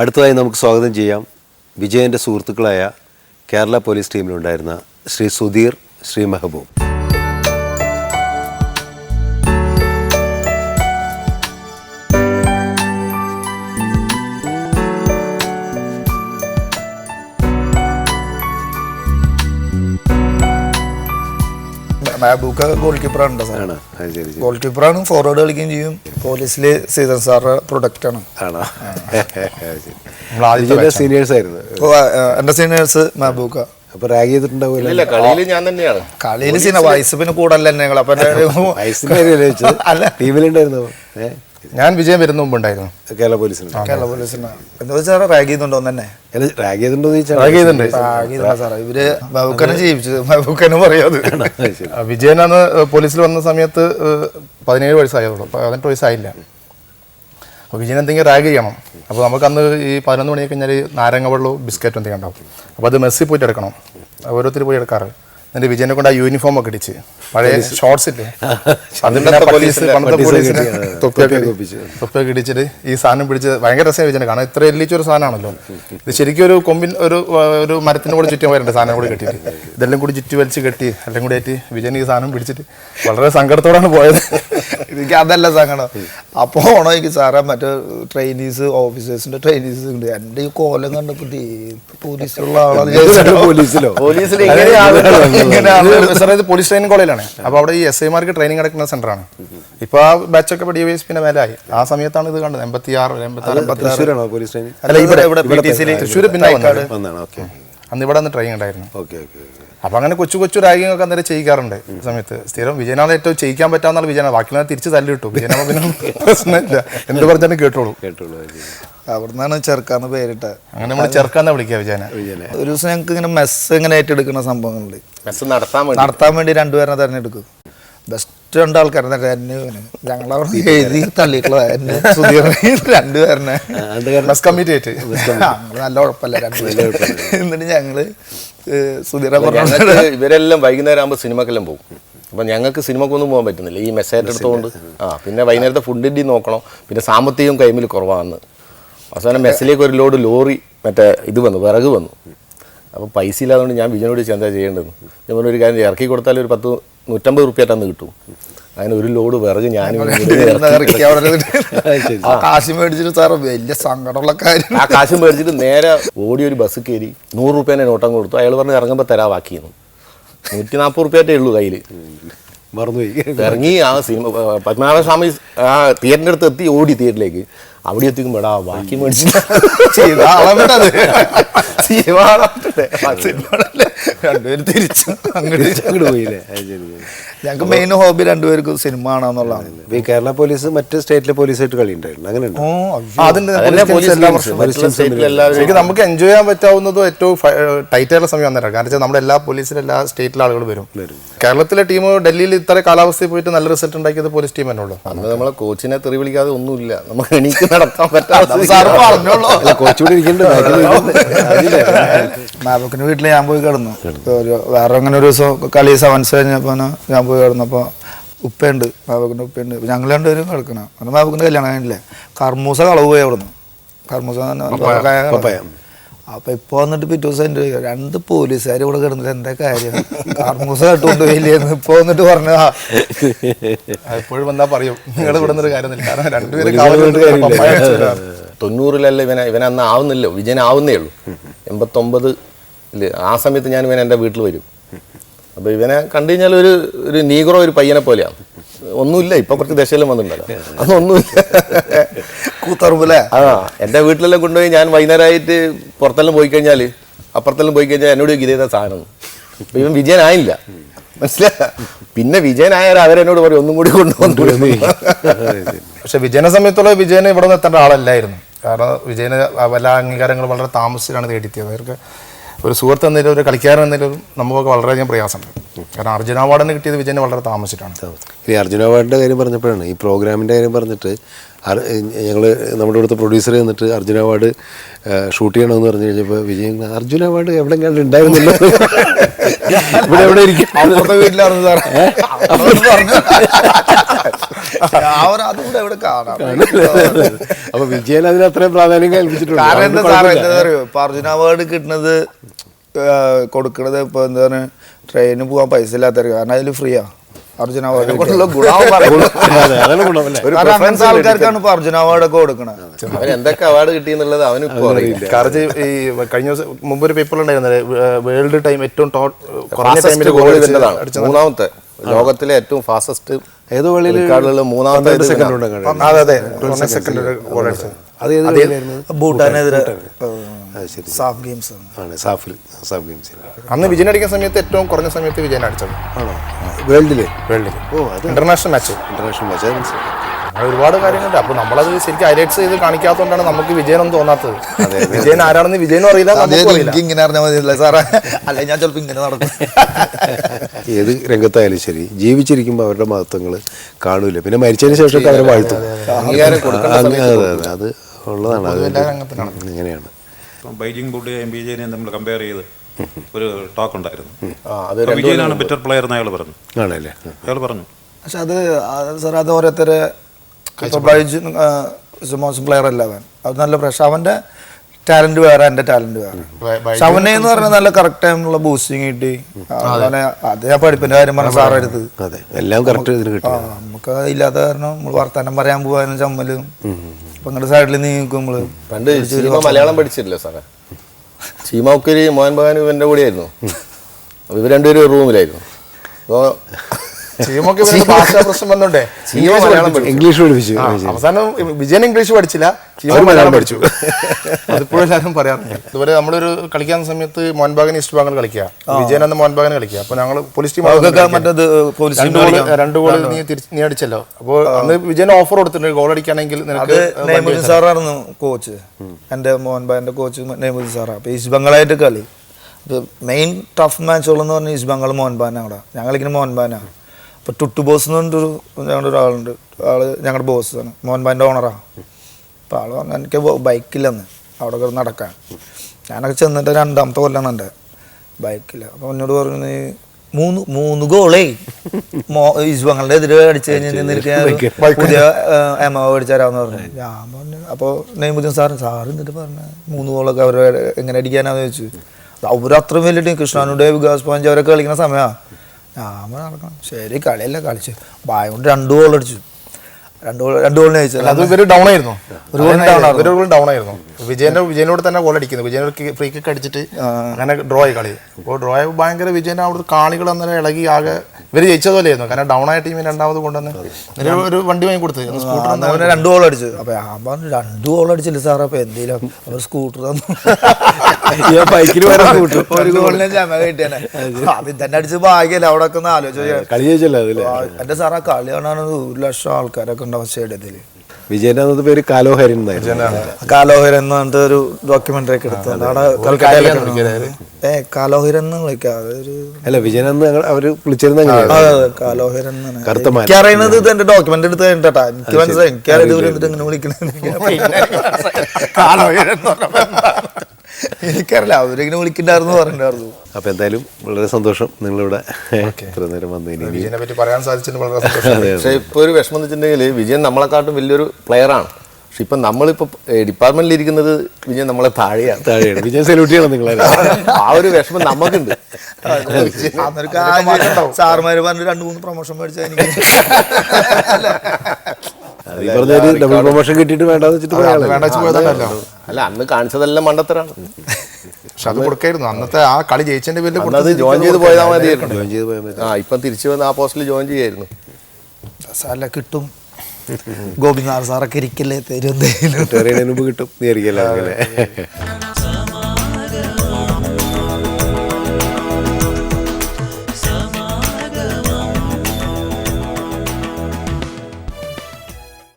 അടുത്തതായി നമുക്ക് സ്വാഗതം ചെയ്യാം വിജയന്റെ സുഹൃത്തുക്കളായ കേരള പോലീസ് ടീമിലുണ്ടായിരുന്ന ശ്രീ സുധീർ ശ്രീ മെഹബൂബ്. മെഹബൂക്ക ഗോൾ കീപ്പറാണ് സാർ ഗോൾ കീപ്പറാണ് ഫോർവേഡ് കളിക്കുകയും ചെയ്യും. പോലീസിൽ സീതൻ സാറിന്റെ പ്രൊഡക്റ്റ് ആണ്. സീനിയേഴ്സ് ആയിരുന്നു. എന്റെ സീനിയേഴ്സ് മാബൂക്ക. അപ്പോൾ റാഗ് ചെയ്തിട്ടുണ്ടാവില്ല ഇല്ല കളിയിൽ ഞാൻ തന്നെയാണ്. കളിയിൽ സീന വയസ്സ് പിന്നെ കൂടല്ല തന്നെ ഞങ്ങൾ അപ്പൊ ടീമിലുണ്ടായിരുന്നു ഏ? ഞാൻ വിജയം വരുന്ന മുമ്പ് ഉണ്ടായിരുന്നു കേരള പോലീസിന്. കേരള പോലീസിന്. എന്താ വെച്ചാൽ റാഗ് ചെയ്യുന്നുണ്ടോ തന്നെ റാഗ് ചെയ്തിട്ടുണ്ടോ റാഗ് ചെയ്തിട്ടുണ്ട്. സാറേ. ഇവർ മെഹബൂക്കനെ ജീവിച്ചത് മെഹബൂക്കനെ പറയാത് വിജയനാണ് പോലീസിൽ വന്ന സമയത്ത് പതിനേഴ് വയസ്സായുള്ളൂ. പതിനെട്ട് വയസ്സായില്ല. അപ്പോൾ വിജയൻ എന്തെങ്കിലും റാഗ് ചെയ്യണം. അപ്പോൾ നമുക്ക് അന്ന് ഈ പതിനൊന്ന് മണിയൊക്കെ കഴിഞ്ഞാൽ നാരങ്ങ വെള്ളവും ബിസ്ക്കറ്റും എന്തെങ്കിലും ഉണ്ടാവും. അപ്പോൾ അത് മെസ്സിൽ പോയിട്ട് എടുക്കണം ഓരോരുത്തർ പോയി എടുക്കാറ്. എന്നിട്ട് വിജയനെ കൊണ്ട് ആ യൂണിഫോം ഒക്കെ ഇടിച്ച്. പഴയ ഷോർട്സ് ഇല്ലേ? അതിന്റെ പോലീസ് പണ്ടത്തെ പോലീസിന് തൊപ്പിയൊക്കെ ഇടിച്ചിട്ട് ഈ സാധനം പിടിച്ച് ഭയങ്കര രസം വിജയനെ കാണാം ഇത്ര എല്ലിച്ചൊരു സാധനമാണല്ലോ. ഇത് ശരിക്കും ഒരു കൊമ്പിൻ ഒരു ഒരു മരത്തിന് കൂടെ ചുറ്റും വരണ്ട സാധനം കൂടി കെട്ടിയിട്ട്. ഇതെല്ലാം കൂടി ചുറ്റി വലിച്ച് കെട്ടി എല്ലാം കൂടി ആയിട്ട് വിജയൻ ഈ സാധനം പിടിച്ചിട്ട് വളരെ സങ്കടത്തോടാണ് പോയത്. എനിക്ക് അതല്ല സങ്കടം. അപ്പോൾ ഓണോ എനിക്ക് സാറേ മറ്റേ ട്രെയിനീസ് ഓഫീസേഴ്സിന്റെ ട്രെയിനീസ് ഉണ്ട്. എന്റെ ഈ കോലം കണ്ടപ്പോ പോലീസിലുള്ള ആളാണ്. പോലീസിലോ? പോലീസിൽ ഇത് പോലീസ് ട്രെയിനിങ് കോളേജാണ് അപ്പോൾ അവിടെ ഈ എസ് മാർക്ക് ട്രെയിനിങ് നടക്കുന്ന സെന്ററാണ് ഇപ്പോൾ ആ ബാച്ച് ഒക്കെ ഡി വൈ എസ് പിന്നെ മേലായി. ആ സമയത്താണ് ഇത് കണ്ടത്. എൺപത്തി ആറ് എൺപത്തി തൃശ്ശൂർ അന്ന് ഇവിടെ ട്രെയിനിങ് ഉണ്ടായിരുന്നു. ഓക്കെ ഓക്കെ അപ്പൊ അങ്ങനെ കൊച്ചു കൊച്ചു റാഗിങ് ഒക്കെ അന്നേരം ചെയ്യിക്കാറുണ്ട് സമയത്ത്. സ്ഥിരം വിജയനാഥ് ഏറ്റവും ചെയ്യിക്കാൻ പറ്റാന്നുള്ള വിജയനാഥ് ബാക്കിയുള്ള തിരിച്ച് തല്ലിട്ടു കിട്ടും വിജയനാകുമ്പോൾ പിന്നെ പ്രശ്നമില്ല. എന്ത് പറഞ്ഞാലും കേട്ടോളൂ. അവിടുന്നാണ് ചെറുക്കാന്ന് പേരിട്ട് അങ്ങനെ നമ്മൾ ചെറുക്കാന്ന് വിളിക്കുക വിജയന. വിജയനെ ഒരു ദിവസം ഞങ്ങൾക്ക് ഇങ്ങനെ മെസ്സ് ഇങ്ങനെ ഏറ്റെടുക്കുന്ന സംഭവങ്ങളുണ്ട്. നടത്താൻ വേണ്ടി. രണ്ടുപേരെ തിരഞ്ഞെടുക്കും. ബെസ്റ്റ് രണ്ട് ആൾക്കാരെ. തന്നെ എന്നെ ഇവന്. ഞങ്ങളവിടെ എഴുതി തള്ളിയിട്ടുള്ളത്. എന്നെ സുധീറിനെ രണ്ടുപേരനെ ബസ് കമ്മിറ്റി ആയിട്ട്. നല്ല ഉഴപ്പല്ല രണ്ടുപേരും എന്നിട്ട് ഞങ്ങൾ സുധീറ പറഞ്ഞു ഞങ്ങൾക്ക് ഇവരെല്ലാം വൈകുന്നേരം ആകുമ്പോൾ സിനിമക്കെല്ലാം പോകും. അപ്പം ഞങ്ങൾക്ക് സിനിമക്കൊന്നും പോകാൻ പറ്റുന്നില്ല. ഈ മെസ്സേജ് എടുത്തുകൊണ്ട് ആ പിന്നെ വൈകുന്നേരത്തെ ഫുഡിന്റെ നോക്കണം. പിന്നെ സാമ്പത്തികം കൈമിൽ കുറവാണെന്ന് അവസാനം മെസ്സിലേക്ക് ഒരു ലോഡ് ലോറി മറ്റേ ഇത് വന്നു വിറക് വന്നു. അപ്പോൾ പൈസ ഇല്ലാതുകൊണ്ട് ഞാൻ വിജയനോട് എന്താ ചെയ്യേണ്ടതെന്ന് ഞാൻ പറഞ്ഞു, ഒരു കാര്യം ഇറക്കി കൊടുത്താൽ ഒരു പത്ത് നൂറ്റമ്പത് റുപ്യായിട്ടന്ന് കിട്ടും. അങ്ങനെ ഒരു ലോഡ് വിറക് ഞാൻ കാശ് മേടിച്ചിട്ട് സാറ് വലിയ സങ്കടമുള്ള കാര്യം. ആ കാശ് മേടിച്ചിട്ട് നേരെ ഓടി ഒരു ബസ് കയറി നൂറ് റുപ്യേനെ നോട്ടം കൊടുത്തു. അയാൾ പറഞ്ഞ് ഇറങ്ങുമ്പോൾ തരാ ബാക്കിയെന്ന് നൂറ്റി നാൽപ്പത് റുപ്യാറ്റേ ഉള്ളൂ കയ്യിൽ മറന്നുപോയി. ഇറങ്ങി ആ സിനിമ പത്മനാഭസ്വാമി ആ തിയേറ്ററിന്റെ അടുത്ത് എത്തി ഓടി തിയേറ്ററിലേക്ക് അവിടെ എത്തിക്കുമ്പോൾ എടാ ബാക്കി മേടിച്ചിട്ട്. രണ്ടുപേരും തിരിച്ചു അങ്ങോട്ട് അങ്ങോട്ട് പോയില്ലേ? ശരി. ഞങ്ങൾക്ക് മെയിൻ ഹോബി രണ്ടുപേർക്കും സിനിമ ആണെന്നുള്ളതാണ് ഈ കേരള പോലീസ് മറ്റ് സ്റ്റേറ്റിലെ പോലീസായിട്ട് കളി ഉണ്ടായിരുന്നു അങ്ങനെ നമുക്ക് എൻജോയ് ചെയ്യാൻ പറ്റാവുന്നതും ഏറ്റവും ടൈറ്റ് ആയിട്ടുള്ള സമയം അന്നേരം. കാരണം വെച്ചാൽ നമ്മുടെ എല്ലാ പോലീസിലും എല്ലാ സ്റ്റേറ്റിലെ ആളുകൾ വരും. കേരളത്തിലെ ടീം ഡൽഹിയിൽ ഇത്ര കാലാവസ്ഥയിൽ പോയിട്ട് നല്ല റിസൾട്ട് ഉണ്ടാക്കിയത് പോലീസ് ടീം തന്നെ ഉള്ളൂ അന്ന് നമ്മളെ കോച്ചിനെ തെറി വിളിക്കാതെ ഒന്നുമില്ല. നമുക്ക് എനിക്ക് നടത്താൻ പറ്റാത്ത കൊച്ചുകൂടി ഇരിക്കുന്നുണ്ട് വീട്ടിൽ ഞാൻ പോയി കിടന്നു. വേറെ അങ്ങനെ ഒരു ദിവസം കളി സെവൻസ് കഴിഞ്ഞപ്പോ ഞാൻ പോയി കിടന്നപ്പോൾ ഉപ്പയുണ്ട് മാവക്കിന്റെ ഉപ്പയുണ്ട്. ഞങ്ങൾ രണ്ടുപേരും കിടക്കണം. അന്ന് മാവക്കിന്റെ കല്യാണം കഴിഞ്ഞില്ലേ കർമൂസ കളവ് പോയി അവിടുന്ന്. കർമൂസ അപ്പം ഇപ്പോൾ വന്നിട്ട് പിറ്റേ ദിവസം എന്റെ രണ്ട് പോലീസുകാർ ഇവിടെ കിടന്നിട്ട് എന്താ കാര്യം? കർമൂസ കേട്ടുകൊണ്ടുപോയില്ലേന്ന് ഇപ്പൊ വന്നിട്ട് പറഞ്ഞതാ. എപ്പോഴും വന്നാൽ പറയും നിങ്ങൾ ഇവിടെ നിന്നൊരു കാരണം രണ്ടുപേരും വെച്ചവരാണ്. തൊണ്ണൂറിലല്ല ഇവനെ ഇവൻ അന്ന് ആവുന്നില്ലോ വിജയൻ ആവുന്നേ ഉള്ളൂ. എൺപത്തൊമ്പത് ആ സമയത്ത് ഞാൻ ഇവൻ എന്റെ വീട്ടിൽ വരും. അപ്പോൾ ഇവനെ കണ്ടു കഴിഞ്ഞാൽ ഒരു ഒരു നീഗ്രോ ഒരു പയ്യനെ പോലെയാണ്. ഒന്നുമില്ല ഇപ്പൊ കുറച്ച് ദശയിലും വന്നിട്ടുണ്ടല്ലോ. അതൊന്നുമില്ല. കൂത്തറുമ്പല്ലേ? ആ എന്റെ വീട്ടിലെല്ലാം കൊണ്ടുപോയി ഞാൻ വൈകുന്നേരമായിട്ട് പുറത്തെല്ലാം പോയി കഴിഞ്ഞാൽ അപ്പുറത്തെല്ലാം പോയി കഴിഞ്ഞാൽ എന്നോട് ഗീതയുടെ ഇതേതാ സാധനം. അപ്പൊ ഇവൻ വിജയനായില്ല. മനസ്സിലായ പിന്നെ വിജയനായ അവരെന്നോട് പറയും ഒന്നും കൂടി കൊണ്ടുവന്നു. പക്ഷെ വിജയനെ സമയത്തുള്ള വിജയന് ഇവിടെ നിന്ന് എത്തേണ്ട ആളല്ലായിരുന്നു. കാരണം വിജയന് എല്ലാ അംഗീകാരങ്ങൾ വളരെ താമസിച്ചാണ് തേടിത്തിയത് അവർക്ക് ഒരു സുഹൃത്ത് എന്നതിലും ഒരു കളിക്കാരൻ എന്നതിലും നമുക്കൊക്കെ വളരെയധികം പ്രയാസമുണ്ട്. കാരണം അർജുന അവാർഡിന് കിട്ടിയത് വിജയനെ വളരെ താമസിച്ചിട്ടാണ്. ഇനി അർജുന അവാർഡിന്റെ കാര്യം പറഞ്ഞപ്പോഴാണ് ഈ പ്രോഗ്രാമിന്റെ കാര്യം പറഞ്ഞിട്ട് ഞങ്ങൾ നമ്മുടെ അടുത്ത് പ്രൊഡ്യൂസർ എന്നിട്ട് അർജുന അവാർഡ് ഷൂട്ട് ചെയ്യണമെന്ന് പറഞ്ഞു കഴിഞ്ഞപ്പോൾ വിജയൻ അർജുന അവാർഡ് എവിടെ കണ്ട് ഉണ്ടായിരുന്നില്ല? ഇവിടെ എവിടെ ഇരിക്കും? സാറേ. അപ്പൊ വിജയൻ അതിന് അത്രയും പ്രാധാന്യം കൽപ്പിച്ചിട്ടുണ്ട്. കാരണം എന്താ സാറേ എന്താ അറിയോ ഇപ്പൊ അർജുന അവാർഡ് കിട്ടുന്നത് കൊടുക്കണത് ഇപ്പൊ എന്താണ് ട്രെയിനിന് പോകാൻ പൈസ ഇല്ലാത്തവർക്ക്. കാരണം അതിൽ ഫ്രീയാ അർജുന അവാർഡ് അങ്ങനത്തെ ആൾക്കാർക്കാണ് ഇപ്പൊ അർജുന അവാർഡ് ഒക്കെ കൊടുക്കണത്. അവൻ എന്തൊക്കെ അവാർഡ് കിട്ടി എന്നുള്ളത് അവന് കാരണം ഈ കഴിഞ്ഞ ദിവസം മുമ്പ് ഒരു പേപ്പർ ഉണ്ടായിരുന്നത് വേൾഡ് ടൈം ഏറ്റവും ടോട്ട് കുറഞ്ഞ ടൈമിൽ ഗോൾ ഗോൾ മൂന്നാമത്തെ. ലോകത്തിലെ ഏറ്റവും ഫാസ്റ്റസ്റ്റ് ഏതോ കളിയിൽ മൂന്നാമത്തെ സെക്കൻഡ് ഉണ്ട് അതെ അതെ. അത് ഭൂട്ടാനെതിരെ. ശരി സാഫ് ഗെയിംസ് ആണ്. സാഫിൽ സാഫ് ഗെയിംസിൽ അന്ന് വിജയൻ അടിക്കുന്ന സമയത്ത് ഏറ്റവും കുറഞ്ഞ സമയത്ത് വിജയൻ അടിച്ചത്. ആണോ? വേൾഡിൽ? വേൾഡിൽ ഓ അത് ഇന്റർനാഷണൽ മാച്ച്. ഇന്റർനാഷണൽ മാച്ച് അങ്ങനെ ഒരുപാട് കാര്യങ്ങളുണ്ട്. അപ്പൊ നമ്മളത് ശരിക്കും ഹൈലൈറ്റ്സ് ചെയ്ത് കാണിക്കാത്തതുകൊണ്ടാണ് നമുക്ക് വിജയനൊന്നും തോന്നാത്തത്. വിജയൻ ആരാണെന്ന് വിജയനും അറിയില്ല അതേ നമുക്കും അറിയില്ല. എനിക്ക് ഇങ്ങനെ അറിഞ്ഞാൽ മതിയല്ലേ സാറേ? അല്ലെ ഞാൻ ചിലപ്പോ ഇങ്ങനെ നടക്കും. ഏത് രംഗത്തായാലും ശരി ജീവിച്ചിരിക്കുമ്പോൾ അവരുടെ മഹത്വങ്ങൾ കാണൂല. പിന്നെ മരിച്ചതിന് ശേഷം അവരെ വാഴ്ത്തും. അതെ അതെ അത്. ഉള്ളതാണ്. അത് അങ്ങനെയാണ് ഇപ്പം ബൈജിങ് ബുഡിയെയും ബിജെനെയും തമ്മിൽ കമ്പയർ ചെയ്ത് ഒരു ടോക്ക് ഉണ്ടായിരുന്നു. അപ്പോൾ വിജയനാണ് ബെറ്റർ പ്ലെയർ എന്ന് അയാൾ പറഞ്ഞു. ആണല്ലേ? അയാൾ പറഞ്ഞു. പക്ഷെ അത് സാർ അത് ഓരോരുത്തരെ ഇപ്പൊ ബൈജു മോശം പ്ലെയർ അല്ല അവൻ. അത് നല്ല പ്രശ്നം അവന്റെ ടാലന്റ് വേറെ എന്റെ ടാലന്റ് വേറെ. പക്ഷെ അവനെ എന്ന് പറഞ്ഞാൽ നല്ല കറക്റ്റ് ടൈമിലുള്ള ബൂസ്റ്റിംഗ് കിട്ടി. അതുപോലെ അത്. ഞാൻ പഠിപ്പിന്റെ കാര്യം പറഞ്ഞു സാർ എടുത്ത് എല്ലാം കറക്റ്റ് നമുക്ക് ഇല്ലാത്ത കാരണം നമ്മൾ വർത്താനം പറയാൻ പോകാനും ചമ്മലും. അപ്പൊ ഇങ്ങോട്ട് സൈഡിൽ നീക്കും നമ്മൾ. പണ്ട് ചീമ മലയാളം പഠിച്ചിട്ടില്ല സാറേ? ചീമൗക്കരി മോഹൻ ബഗാൻ ഇവന്റെ കൂടെയായിരുന്നു ഇവർ രണ്ടുപേരും റൂമിലായിരുന്നു അപ്പോൾ ടീമൊക്കെ ഇവരുടെ ഭാഷാ പ്രശ്നം വന്നോണ്ടേ. ചീമ മലയാളം പഠിച്ചു. ഇംഗ്ലീഷ് പഠിപ്പിച്ചു. ആ, അവസാനം വിജയൻ ഇംഗ്ലീഷ് പഠിച്ചില്ല ടീം മലയാളം പഠിച്ചു. അതിപ്പോഴും എല്ലാവരും പറയാറുണ്ട്. ഇതുവരെ നമ്മളൊരു കളിക്കാൻ സമയത്ത് മോഹൻ ബാഗൻ ഈസ്റ്റ് ബാങ്ക് കളിക്കുക. വിജയൻ എന്ന മോഹൻ ബാഗൻ കളിക്കുക. അപ്പൊ ഞങ്ങൾ പോലീസ് ടീം അതൊക്കെ മറ്റേത് പോലീസ് രണ്ട് ഗോൾ രണ്ട് നീ തിരിച്ച് നീ അടിച്ചല്ലോ. അപ്പോൾ അന്ന് വിജയൻ ഓഫർ കൊടുത്തിട്ടുണ്ട്. ഗോൾ അടിക്കുകയാണെങ്കിൽ അത് നിനക്ക് നെയ്മുദ്ദീൻ സാറായിരുന്നു കോച്ച് എന്റെ മോഹൻ കോച്ച് നെയ്മുദ്ദീൻ സാറാണ് അപ്പോൾ ഈസ്റ്റ് ബംഗാളായിട്ട് കളി. അപ്പോൾ മെയിൻ ടഫ് മാച്ചുകളെന്ന് പറഞ്ഞാൽ ഈസ്റ്റ് ബംഗാൾ മോഹൻ ബാഗാണ് അവിടെ. ഞങ്ങൾ കളിക്കുന്ന മോഹൻ അപ്പോൾ ടുട്ടു ബോസ് എന്ന് പറഞ്ഞിട്ടൊരു ഞങ്ങളുടെ ഒരാളുണ്ട്. ആൾ ഞങ്ങളുടെ ബോസാണ് മോഹൻ മോഹൻബാന്റെ ഓണറാണ് അപ്പോൾ ആൾ പറഞ്ഞു എനിക്ക് ബൈക്കില്ലെന്ന് അവിടെ കയറി നടക്കാൻ. ഞാനൊക്കെ ചെന്നിട്ട് രണ്ടാമത്തെ കൊല്ലാണ് എന്റെ ബൈക്കില്ല അപ്പോൾ എന്നോട് പറഞ്ഞു നീ മൂന്ന് മൂന്ന് ഗോളേ മോ ഇസ്വങ്ങളുടെ എതിരെ അടിച്ചു കഴിഞ്ഞാൽ നിനക്ക് പുതിയ എമ മേടിച്ചു തരാമെന്ന് പറഞ്ഞു. ഞാൻ പറഞ്ഞു അപ്പോൾ നെയ്മുദ്ദീൻ സാറ് സാറ് എന്നിട്ട് പറഞ്ഞു മൂന്ന് ഗോളൊക്കെ അവരെ എങ്ങനെ അടിക്കാനാന്ന് ചോദിച്ചു. അവരത്രയും വലിയ ടീം കൃഷ്ണാനുടെ വികാസ് പഞ്ച് അവരൊക്കെ കളിക്കുന്ന സമയമാണ് പറഞ്ഞു നടക്കണം. ശരി കളിയല്ല കളിച്ചു. ബായ കൊണ്ട് രണ്ട് ഗോൾ അടിച്ചു. രണ്ട് ഗോൾ രണ്ട് ഗോളിന് അത് ഇവർ ഡൗൺ ആയിരുന്നു. ഒരു goal ഡൗൺ ആയിരുന്നു. ഇവർ ഡൗൺ ആയിരുന്നു. വിജയന്റെ വിജയനോട് തന്നെ ഗോൾ അടിക്കുന്നത് വിജയൻ ഫ്രീ കിക്ക് അടിച്ചിട്ട് അങ്ങനെ ഡ്രോ ആയി കളി. അപ്പോൾ ഡ്രോ ആയി ഭയങ്കര വിജയൻ അവിടുത്തെ കാണികൾ അന്നേരം ഇളകി ആകെ ഇവർ ജയിച്ചതുപോലെയായിരുന്നു. കാരണം ഡൗൺ ആയ ടീമിന് രണ്ടാമത് കൊണ്ടുവന്ന് ഒരു വണ്ടി വാങ്ങി കൊടുത്ത് സ്കൂട്ടർ രണ്ട് ഗോൾ അടിച്ചു. അപ്പൊ ഞാൻ പറഞ്ഞു രണ്ട് ഗോൾ അടിച്ചില്ല സാറേ അപ്പൊ എന്തേലും അവർ സ്കൂട്ടർ തന്നു. ബൈക്കിൽ ബൈക്കിന് വരാൻ സ്കൂട്ടർ ഒരു ഗോളിനെ ജമ കിട്ടിയാണ് അത് തന്നെ അടിച്ച് ഭാഗ്യല്ല അവിടെ ഒക്കെ ഒന്ന് ആലോചിച്ചു കളി ചോദിച്ചല്ലോ അതിൽ എന്റെ സാറാ കളി കാണാൻ ഒരു ലക്ഷം ആൾക്കാരൊക്കെ ഉണ്ടാവും സ്റ്റേഡിയത്തിൽ. വിജയന്റെ അന്നത്തെ പേര് കാലോഹരൻ എന്നായിരുന്നു. കാലോഹിരൻ എന്ന് പറഞ്ഞിട്ട് ഒരു ഡോക്യുമെന്ററി ഒക്കെ എടുത്തു. ഏ കാലോഹിരൻ എന്ന് വിളിക്കാം. അതൊരു അല്ല വിജയൻ എന്ന് ഞങ്ങൾ അവർ വിളിച്ചിരുന്ന അറിയുന്നത് ഇത് എന്റെ ഡോക്യുമെന്റ് എടുത്ത് കഴിഞ്ഞിട്ടാ. എനിക്ക് മനസ്സിലായി. എനിക്കറിയാം ഇവർ എന്നിട്ട് ഇങ്ങനെ വിളിക്കണത് എനിക്കറിയില്ല. അവരിങ്ങനെ വിളിക്കണ്ടായിരുന്നു പറഞ്ഞിട്ടുണ്ടായിരുന്നു. അപ്പൊ എന്തായാലും വളരെ സന്തോഷം നിങ്ങളിവിടെ ഇത്ര നേരം വന്നു വിജയനെ പറ്റി പറയാൻ സാധിച്ചതിന് വളരെ സന്തോഷം. പക്ഷേ ഇപ്പോൾ ഒരു വിഷമം എന്ന് വെച്ചിട്ടുണ്ടെങ്കിൽ വിജയൻ നമ്മളെക്കാട്ടും വലിയൊരു പ്ലെയറാണ് പക്ഷെ ഇപ്പം നമ്മളിപ്പോൾ ഡിപ്പാർട്ട്മെന്റിൽ ഇരിക്കുന്നത് വിജയൻ നമ്മളെ താഴെയാണ്. താഴെയാണ്. വിജയൻ സല്യൂട്ട് ചെയ്യണം നിങ്ങളെ. ആ ഒരു വിഷമം നമുക്കുണ്ട്. സാറുമാര് പറഞ്ഞു രണ്ട് മൂന്ന് പ്രൊമോഷൻ മേടിച്ചാൽ എനിക്ക്. ഡബിൾ പ്രൊമോഷൻ കിട്ടിയിട്ട് വേണ്ടെന്ന് വെച്ചിട്ട്? വേണ്ട പോയതല്ലോ അല്ല അന്ന് കാണിച്ചതെല്ലാം മണ്ടത്തരാണ്. പക്ഷെ അത് കൊടുക്കായിരുന്നു. അന്നത്തെ ആ കളി ജയിച്ചതിന്റെ പേരിൽ അന്ന് അത് ജോയിൻ ചെയ്ത് പോയതാ മതിയായിരുന്നു. ജോയിൻ ചെയ്ത് പോയാൽ മതി. ആ ഇപ്പം തിരിച്ചു വന്ന് ആ പോസ്റ്റിൽ ജോയിൻ ചെയ്യായിരുന്നു. സാല കിട്ടും. ഗോപിനാഥ് സാറൊക്കെ ഇരിക്കല്ലേ? തരും കിട്ടും. നീ അറിയില്ല അങ്ങനെ.